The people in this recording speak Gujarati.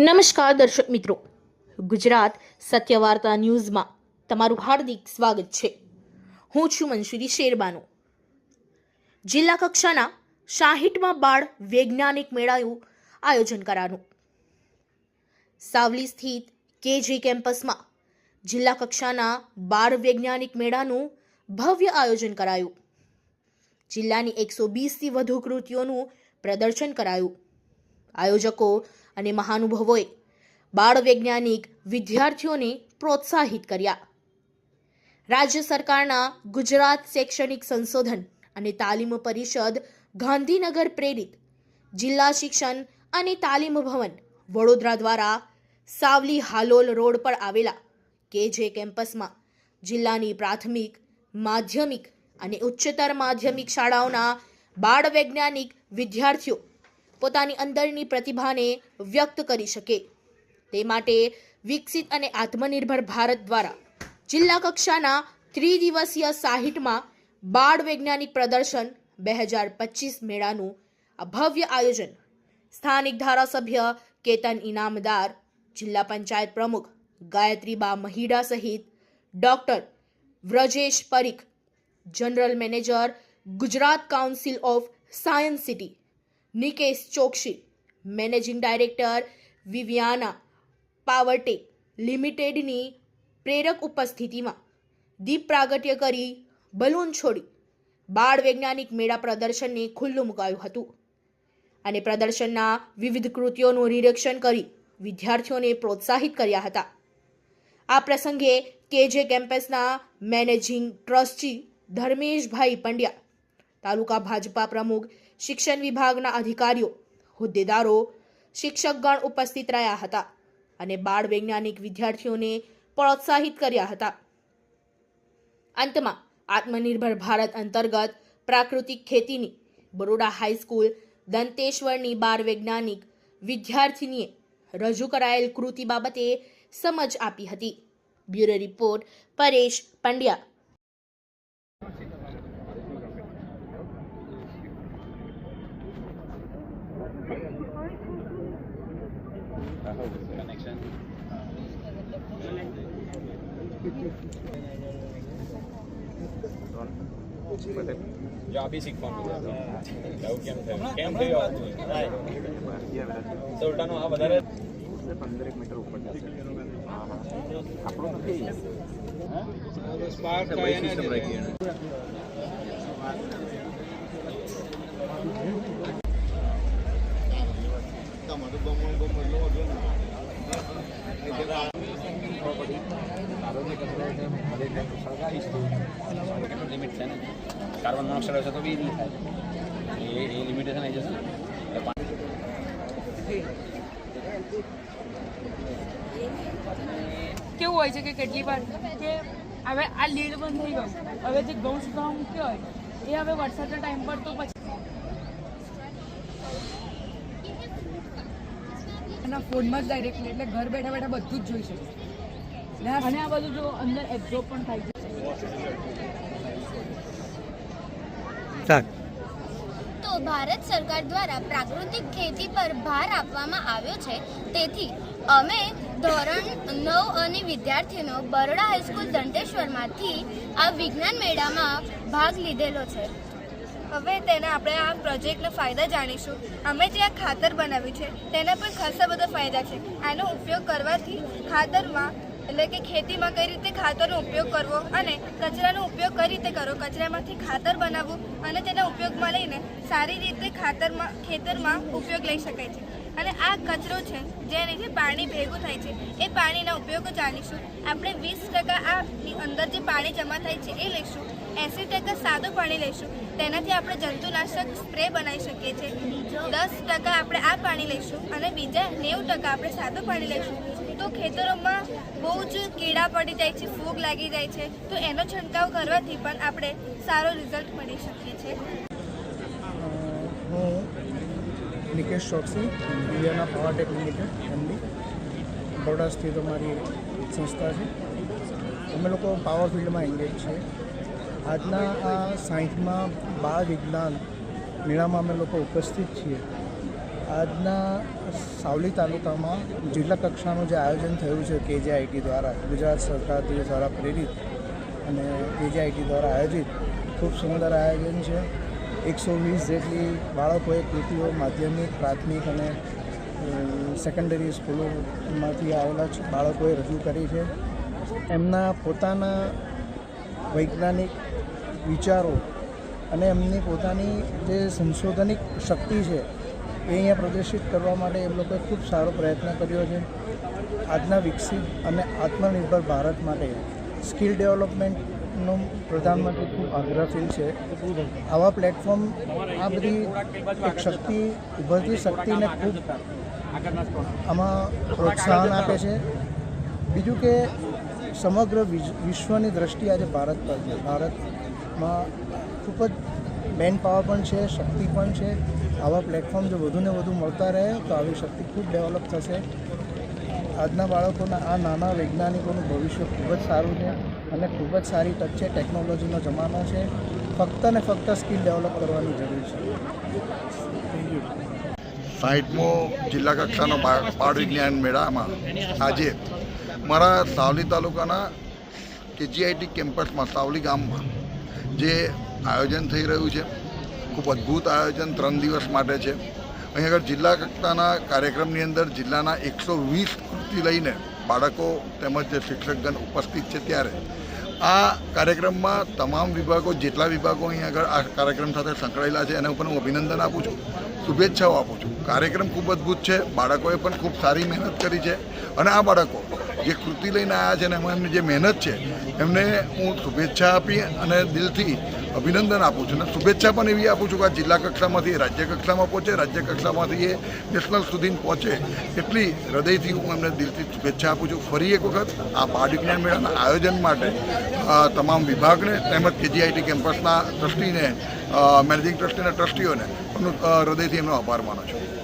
નમસ્કાર દર્શક મિત્રો. ગુજરાત સત્યવાર્તા ન્યૂઝમાં તમારું હાર્દિક સ્વાગત છે. હું છું મનસુરી શેરબાનો. જિલ્લા કક્ષાના સાહીઠમાં બાળ વૈજ્ઞાનિક મેળાનું આયોજન કરાયું. સાવલી સ્થિત કેજી કેમ્પસમાં જિલ્લા કક્ષાના બાળ વૈજ્ઞાનિક મેળાનું ભવ્ય આયોજન કરાયું. જિલ્લાની એકસો વીસથી વધુ કૃતિઓનું પ્રદર્શન કરાયું. આયોજકો અને મહાનુભાવોએ બાળ વૈજ્ઞાનિક વિદ્યાર્થીઓને પ્રોત્સાહિત કર્યા. રાજ્ય સરકારના ગુજરાત શૈક્ષણિક સંશોધન અને તાલીમ પરિષદ ગાંધીનગર પ્રેરિત જિલ્લા શિક્ષણ અને તાલીમ ભવન વડોદરા દ્વારા સાવલી હાલોલ રોડ પર આવેલા કે જે કેમ્પસમાં જિલ્લાની પ્રાથમિક, માધ્યમિક અને ઉચ્ચતર માધ્યમિક શાળાઓના બાળ વૈજ્ઞાનિક વિદ્યાર્થીઓ પોતાની અંદરની પ્રતિભાને વ્યક્ત કરી શકે. તે માટે વિકસિત અને આત્મનિર્ભર ભારત દ્વારા જિલ્લા કક્ષાના ત્રિદિવસીય સાહીઠમાં બાળ વૈજ્ઞાનિક પ્રદર્શન બે હજાર પચીસ મેળાનું આ ભવ્ય આયોજન સ્થાનિક ધારાસભ્ય કેતન ઇનામદાર, જિલ્લા પંચાયત પ્રમુખ ગાયત્રીબા મહિડા સહિત doctor Vrajesh Parikh, general manager Gujarat council of science city Nikesh Choksi, managing director Viviana powertech લિમિટેડની પ્રેરક ઉપસ્થિતિમાં દીપ પ્રાગટ્ય કરી બલૂન છોડી બાળ વૈજ્ઞાનિક મેળા પ્રદર્શનને ખુલ્લું મુકાયું હતું. અને પ્રદર્શનના વિવિધ કૃતિઓનું નિરીક્ષણ કરી વિદ્યાર્થીઓને પ્રોત્સાહિત કર્યા હતા. આ પ્રસંગે કેજે કેમ્પસના મેનેજિંગ ટ્રસ્ટી ધર્મેશભાઈ પંડ્યા, તાલુકા ભાજપા પ્રમુખ શિક્ષણ વિભાગના અધિકારીઓ, હોદ્દેદારો, શિક્ષકગણ ઉપસ્થિત રહ્યા હતા અને બાળ વૈજ્ઞાનિક વિદ્યાર્થીઓને પ્રોત્સાહિત કર્યા હતા. અંતમાં, આત્મનિર્ભર ભારત અંતર્ગત પ્રાકૃતિક ખેતીની બરોડા હાઈસ્કૂલ દંતેશ્વરની બાળ વૈજ્ઞાનિક વિદ્યાર્થીનીએ રજૂ કરાયેલ કૃતિ બાબતે સમજ આપી હતી. Bureau report Paresh Pandya. જો બી શીખવાનું કેમ થયું કેમ થયું આ વધારે પંદરેક મીટર ઉપર આપણું નથી સ્પાર્ક સિસ્ટમ લિમિટ છે કાર્બન મોનોક્સાઇડ હશે તો બી એ એ લિમિટેશન આવી જશે એટલે કેવું હોય છે કે કેટલી વાર? કે હવે આ લીડ બંધ થઈ ગયો. હવે જે ઘઉં સુધા મૂક્યો હોય, એ હવે વરસાદના ટાઈમ પર તો પછી એના ફોનમાં જ ડાયરેક્ટલી એટલે ઘર બેઠા બેઠા બધું જ જોઈ શકે અને આ બધું જો અંદર એબ્ઝોર્બ પણ થાય છે. તો ભારત સરકાર દ્વારા પ્રાકૃતિક ખેતી પર ભાર આપવામાં આવ્યો છે. તેથી અમે ધોરણ નવ અને વિદ્યાર્થીનો બરોડા હાઈસ્કૂલ દંતેશ્વરમાંથી આ વિજ્ઞાન મેળામાં ભાગ લીધેલો છે. હવે તેના આપણે આ પ્રોજેક્ટના ફાયદા જાણીશું. અમે ત્યાં ખાતર બનાવ્યું છે તેના પણ ખાસા બધા ફાયદા છે. આનો ઉપયોગ કરવાથી ખાતરમાં એટલે કે ખેતીમાં કઈ રીતે ખાતરનો ઉપયોગ કરવો અને કચરાનો ઉપયોગ કઈ રીતે કરવો? કચરામાંથી ખાતર બનાવવું અને તેના ઉપયોગમાં લઈને સારી રીતે ખાતરમાં, ખેતરમાં ઉપયોગ લઈ શકાય છે. અને આ કચરો છે જેનાથી પાણી ભેગું થાય છે, એ પાણીના ઉપયોગો જાણીશું. આપણે વીસ ટકા આ અંદર જે પાણી જમા થાય છે, એ લઈશું. એંસી ટકા સાદું પાણી લઈશું. તેનાથી આપણે જંતુનાશક સ્પ્રે બનાવી શકીએ છીએ. દસ ટકા આપણે આ પાણી લઈશું અને બીજા નેવું ટકા આપણે સાદું પાણી લઈશું. તો ખેતરોમાં બહુ જ કીડા પડી જાય છે, ફૂગ લાગી જાય છે. તો એનો છંટકાવ કરવાથી પણ આપણે સારો રિઝલ્ટ મળી શકીએ છીએ. હું નિકેશ ચોકસી, ઇન્ડિયાના પાવરટેક લિમિટેડ એમડી. બરોડા સ્થિત અમારી સંસ્થા છે. અમે લોકો પાવર ફિલ્ડમાં એન્ગેજ છીએ. આજના આ સાયન્સમાં બાળ વિજ્ઞાન મેળામાં અમે લોકો ઉપસ્થિત છીએ. આજના સાવલી તાલુકામાં જિલ્લા કક્ષાનું જે આયોજન થયું છે કેજીઆઈટી દ્વારા, ગુજરાત સરકાર દ્વારા પ્રેરિત અને કેજીઆઈટી દ્વારા આયોજિત ખૂબ સુંદર આયોજન છે. એકસો વીસ જેટલી બાળકોએ કૃતિઓ માધ્યમિક, પ્રાથમિક અને સેકન્ડરી સ્કૂલોમાંથી આવેલા બાળકોએ રજૂ કરી છે. એમના પોતાના વૈજ્ઞાનિક વિચારો અને એમની પોતાની જે સંશોધનિક શક્તિ છે અહીંયા પ્રદર્શિત કરવા માટે એમ લોકોએ ખૂબ સારો પ્રયત્ન કર્યો છે. આજના વિકસિત અને આત્મનિર્ભર ભારત માટે સ્કિલ ડેવલપમેન્ટનો પ્રધાનમંત્રી ખૂબ આગ્રહશીલ છે. આવા પ્લેટફોર્મ આ બધી એક શક્તિ, ઉભરતી શક્તિને ખૂબ આમાં પ્રોત્સાહન આપે છે. બીજું કે સમગ્ર વિશ્વની દ્રષ્ટિ આજે ભારત પર છે. ભારતમાં ખૂબ જ મેન પાવર પણ છે, શક્તિ પણ છે. આવા પ્લેટફોર્મ જો વધુને વધુ મળતા રહે, તો આવી શક્તિ ખૂબ ડેવલપ થશે. આજના બાળકોના આ નાના વૈજ્ઞાનિકોનું ભવિષ્ય ખૂબ જ સારું છે અને ખૂબ જ સારી તક છે ટેકનોલોજીનો જમાનો છે. ફક્ત ને ફક્ત સ્કિલ ડેવલપ કરવાની જરૂર છે. થેન્ક યુ સાહીઠમો જિલ્લા કક્ષાનો બાળ વિજ્ઞાન મેળામાં આજે મારા સાવલી તાલુકાના કેજીઆઈટી કેમ્પસમાં સાવલી ગામમાં જે આયોજન થઈ રહ્યું છે. ખૂબ અદ્ભુત આયોજન ત્રણ દિવસ માટે છે. અહીં આગળ જિલ્લા કક્ષાના કાર્યક્રમની અંદર જિલ્લાના એકસો વીસ કૃતિ લઈને બાળકો તેમજ જે શિક્ષકગણ ઉપસ્થિત છે ત્યારે આ કાર્યક્રમમાં તમામ વિભાગો, જેટલા વિભાગો અહીં આગળ આ કાર્યક્રમ સાથે સંકળાયેલા છે, એના ઉપર હું અભિનંદન આપું છું. શુભેચ્છાઓ આપું છું. કાર્યક્રમ ખૂબ અદ્ભુત છે. બાળકોએ પણ ખૂબ સારી મહેનત કરી છે. અને આ બાળકો જે કૃતિ લઈને આવ્યા છે અને એમાં એમની જે મહેનત છે, એમને હું શુભેચ્છા આપી અને દિલથી અભિનંદન આપું છું. અને શુભેચ્છા પણ એવી આપું છું કે આ જિલ્લા કક્ષામાંથી, રાજ્ય કક્ષામાં પહોંચે, રાજ્ય કક્ષામાંથી એ નેશનલ સુધી પહોંચે. એટલી હૃદયથી હું એમને દિલથી શુભેચ્છા આપું છું. ફરી એક વખત આ બાળ વિજ્ઞાન મેળાના આયોજન માટે તમામ વિભાગને તેમજ કેજીઆઈટી કેમ્પસના ટ્રસ્ટીને મેનેજિંગ ટ્રસ્ટીના ટ્રસ્ટીઓને હૃદયથી એમનો આભાર માનું છું.